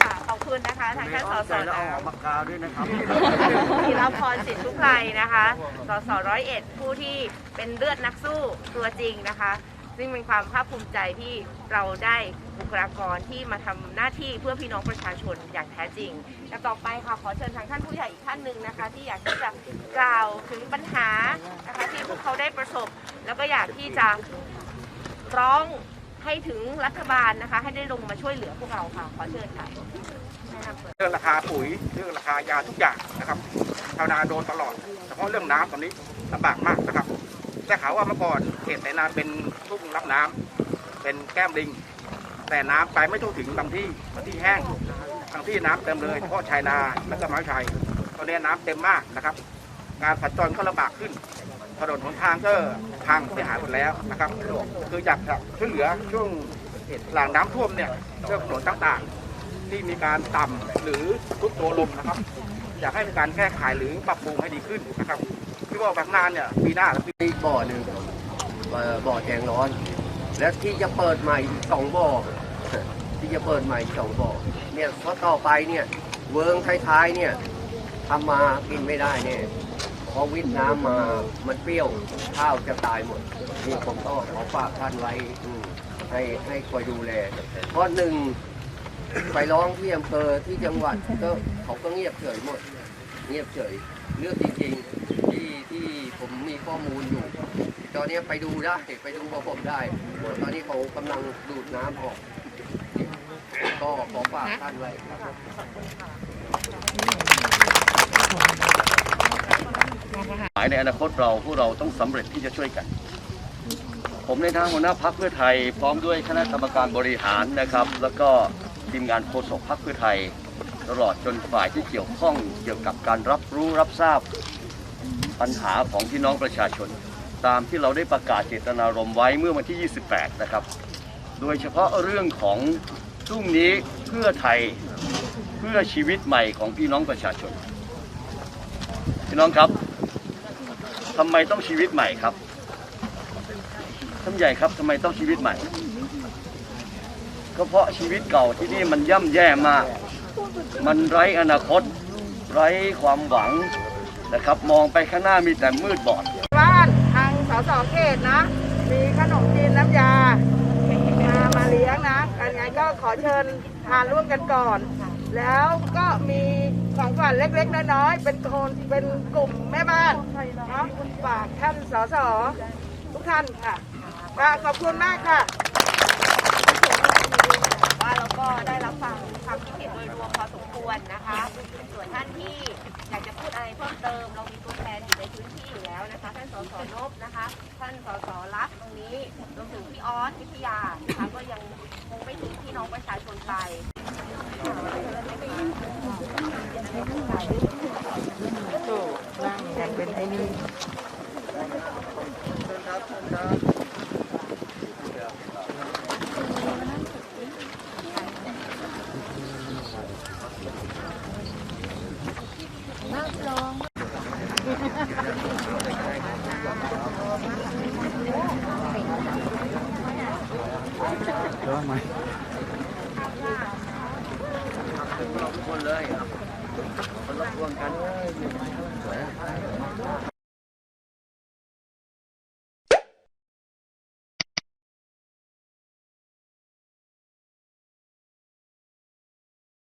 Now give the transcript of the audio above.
ค่ะขอบคุณนะคะทางท่านสสแล้วเอาออกปากกาด้วยนะครับ ธีรพรสิทธิทุไพรนะคะ สสร้อยเอ็ดผู้ที่เป็นเลือดนักสู้ตัวจริงนะคะ ซึ่งเป็นความภาคภูมิใจที่เราได้บุคลากรที่มาทำหน้าที่เพื่อพี่น้องประชาชนอย่างแท้จริงและต่อไปค่ะขอเชิญทางท่านผู้ใหญ่อีกท่านหนึ่งนะคะ ที่อยากที่จะกล่าวถึงปัญหานะคะที่พวกเขาได้ประสบ แล้วก็อยากที่จะร้องให้ถึงรัฐบาลนะคะ ให้ได้ลงมาช่วยเหลือพวกเราค่ะ ขอเชิญค่ะเรื่องราคาปุ๋ยเรื่องราคายาทุกอย่างนะครับชาวนาโดนตลอดเฉพาะเรื่องน้ำตอนนี้ลำบากมากนะครับ ได้ข่าวว่าเมื่อก่อนเขตไถนาเป็นทุ่งรับน้ำเป็นแก้มลิง แต่น้ำไปไม่ทั่วถึงบางที่บางที่แห้งบางที่น้ำเต็มเลยเฉพาะชายนาและก็ไม้ชายตอนนี้น้ำเต็มมากนะครับ งานสัญจรก็ลำบากขึ้นถนนหนทางก็พังเสียหายหมดแล้วนะครับคืออยากจะช่วยเหลือช่วงหลังน้ำท่วมเนี่ยเรื่องถนนต่างๆ ที่มีการต่ำหรือทุกตัวลงนะครับ อยากให้มีการแก้ไขหรือปรับปรุงให้ดีขึ้นนะครับ ที่ว่าแบบนานเนี่ยปีหน้าหรือปีอีกบ่อหนึ่งเอ่อบ่อแจงร้อน และที่จะเปิดใหม่อีกสองบ่อที่จะเปิดใหม่อีกสองบ่อเนี่ยเพราะต่อไปเนี่ยเวิร์งท้ายๆเนี่ยทำมากินไม่ได้เนี่ยพอวิทน้ำมามันเปรี้ยวข้าวจะตายหมดนี่ผมก็ขอฝากท่านไว้อืมให้ให้คอยดูแลเพราะหนึ่งไปร้องที่อำเภอที่จังหวัดก็เขาก็เงียบเฉยหมด เงียบเฉยเรื่องจริงๆ มีข้อมูลอยู่ ตอนนี้ไปดูได้ไปดูกับผมได้ ตอนนี้เขากำลังดูดน้ำออก ก็ขอฝากท่านไว้ครับหมายในอนาคตเราพวกเราต้องสำเร็จที่จะช่วยกัน ผมในทางหัวหน้าพักเพื่อไทย พร้อมด้วยคณะกรรมการบริหารนะครับ แล้วก็ทีมงานโฆษกพักเพื่อไทย ตลอดจนฝ่ายที่เกี่ยวข้องเกี่ยวกับการรับรู้รับทราบ ปัญหาของพี่น้องประชาชน ตามที่เราได้ประกาศเจตนารมณ์ไว้เมื่อวันที่ 28 นะครับ โดยเฉพาะเรื่องของพรุ่งนี้เพื่อไทยเพื่อชีวิตใหม่ของพี่น้องประชาชน พี่น้องครับทำไมต้องชีวิตใหม่ครับท่านใหญ่ครับทำไมต้องชีวิตใหม่ก็เพราะชีวิตเก่าที่นี่มันย่ำแย่มาก มันไร้อนาคต ไร้ความหวัง นะครับ มองไปข้างหน้ามีแต่มืดบอด บ้านทางสสเขตนะ มีขนมจีนน้ำยามามาเลี้ยงนะกันไงก็ขอเชิญทานร่วมกันก่อน แล้วก็มีของขวัญเล็กๆน้อยๆเป็นคนเป็นกลุ่มแม่บ้านเนาะฝากท่านสสทุกท่านค่ะขอบคุณมากค่ะ เราก็ได้รับฟังความคิดเห็นโดยรวมพอสมควรนะคะ ส่วนท่านที่อยากจะพูดอะไรเพิ่มเติม เรามีตัวแทนอยู่ในพื้นที่อยู่แล้วนะคะ ท่านสสนบนะคะ ท่านสสรักตรงนี้รวมถึงพี่ออสวิทยานะคะก็ยังคงไม่ทิ้งพี่น้องประชาชนไปเป็นไอ้นี่ครับครับ คนเลยคนละพวงกัน